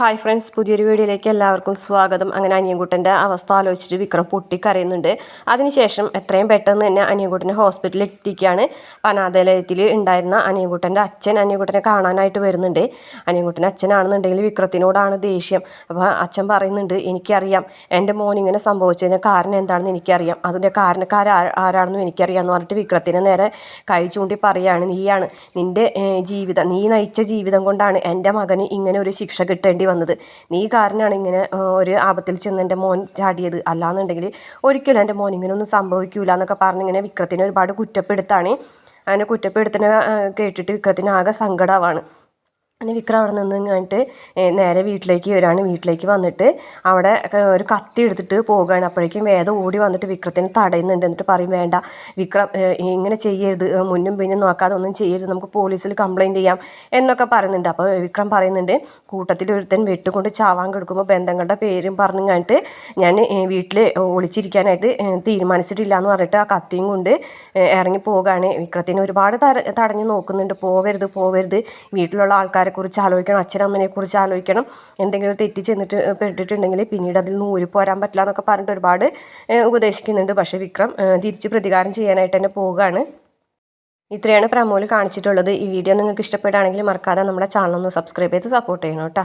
Hi friends പുതിയൊരു വീഡിയോയിലേക്ക് എല്ലാവർക്കും സ്വാഗതം. അങ്ങനെ അനിയൻകുട്ടന്റെ അവസ്ഥ ആലോചിച്ചിട്ട് വിക്രം പൊട്ടിക്കരയുന്നുണ്ട്. അതിനുശേഷം എത്രയും പെട്ടെന്ന് തന്നെ അനിയൻകുട്ടനെ ഹോസ്പിറ്റലിൽ എത്തിക്കുകയാണ്. അനാഥാലയത്തിൽ ഉണ്ടായിരുന്ന അനിയൻകുട്ടന്റെ അച്ഛൻ അനിയൻകുട്ടനെ കാണാനായിട്ട് വരുന്നുണ്ട്. അനിയൻകുട്ടന്റെ അച്ഛനാണെന്നുണ്ടെങ്കിൽ വിക്രത്തിനോടാണ് ദേഷ്യം. അപ്പോൾ അച്ഛൻ പറയുന്നുണ്ട് എനിക്കറിയാം എന്റെ മോൻ ഇങ്ങനെ സംഭവിച്ചതിന് കാരണം എന്താണെന്ന് എനിക്കറിയാം. അതിന്റെ കാരണക്കാർ ആരാണെന്നും എനിക്കറിയാം എന്ന് പറഞ്ഞിട്ട് വിക്രത്തിനെ നേരെ കൈ ചൂണ്ടി പറയുകയാണ്. നീയാണ് നിന്റെ ജീവിതം നീ നയിച്ച ജീവിതം കൊണ്ടാണ് എന്റെ മകന് ഇങ്ങനെ ഒരു ശിക്ഷ കിട്ടേണ്ടി വന്നത്. നീ കാരണമാണ് ഇങ്ങനെ ഒരു ആപത്തിൽ ചെന്ന് എന്റെ മോൻ ചാടിയത്. അല്ലാന്നുണ്ടെങ്കിൽ ഒരിക്കലും എന്റെ മോൻ ഇങ്ങനെയൊന്നും സംഭവിക്കൂല എന്നൊക്കെ പറഞ്ഞ് ഇങ്ങനെ വിക്രത്തിനെ ഒരുപാട് കുറ്റപ്പെടുത്താണ്. അങ്ങനെ കുറ്റപ്പെടുത്തുന്ന കേട്ടിട്ട് വിക്രത്തിന് ആകെ സങ്കടമാണ് അങ്ങനെ വിക്രം അവിടെ നിന്ന് കഴിഞ്ഞിട്ട് നേരെ വീട്ടിലേക്ക് വരികയാണ് വീട്ടിലേക്ക് വന്നിട്ട് അവിടെ ഒരു കത്തി എടുത്തിട്ട് പോകുകയാണ് അപ്പോഴേക്കും വേദം ഓടി വന്നിട്ട് വിക്രത്തിനെ തടയുന്നുണ്ട്. എന്നിട്ട് പറയും വേണ്ട വിക്രം ഇങ്ങനെ ചെയ്യരുത്. മുന്നും പിന്നും നോക്കാതെ ഒന്നും ചെയ്യരുത്. നമുക്ക് പോലീസിൽ കംപ്ലൈന്റ് ചെയ്യാം. എന്നൊക്കെ പറയുന്നുണ്ട്. അപ്പോൾ വിക്രം പറയുന്നുണ്ട് കൂട്ടത്തിൽ ഒരുത്തൻ വെട്ടുകൊണ്ട് ചാവാൻ കിടക്കുമ്പോൾ ബന്ധങ്ങളുടെ പേരും പറഞ്ഞു കഴിഞ്ഞിട്ട് ഞാൻ വീട്ടിൽ ഒളിച്ചിരിക്കാനായിട്ട് തീരുമാനിച്ചിട്ടില്ല എന്ന് പറഞ്ഞിട്ട് ആ കത്തിയും കൊണ്ട് ഇറങ്ങി പോകുകയാണ് വിക്രത്തിനെ ഒരുപാട് തടഞ്ഞു നോക്കുന്നുണ്ട്. പോകരുത് പോകരുത്. വീട്ടിലുള്ള ആൾക്കാരെ കുറിച്ച് ആലോചിക്കണം അച്ഛനമ്മനെക്കുറിച്ച് ആലോചിക്കണം. എന്തെങ്കിലും തെറ്റി ചെന്നിട്ട് പെട്ടിട്ടുണ്ടെങ്കിൽ പിന്നീട് അതിൽ നിന്ന് ഊരി പോരാൻ പറ്റില്ല എന്നൊക്കെ പറഞ്ഞിട്ട് ഒരുപാട് ഉപദേശിക്കുന്നുണ്ട്. പക്ഷേ വിക്രം തിരിച്ച് പ്രതികാരം ചെയ്യാനായിട്ട് തന്നെ പോവുകയാണ്. ഇത്രയാണ് പ്രമോയിൽ കാണിച്ചിട്ടുള്ളത്. ഈ വീഡിയോ നിങ്ങൾക്ക് ഇഷ്ടപ്പെടുകയാണെങ്കിൽ മറക്കാതെ നമ്മുടെ ചാനൽ ഒന്ന് സബ്സ്ക്രൈബ് ചെയ്ത് സപ്പോർട്ട് ചെയ്യണം കേട്ടോ.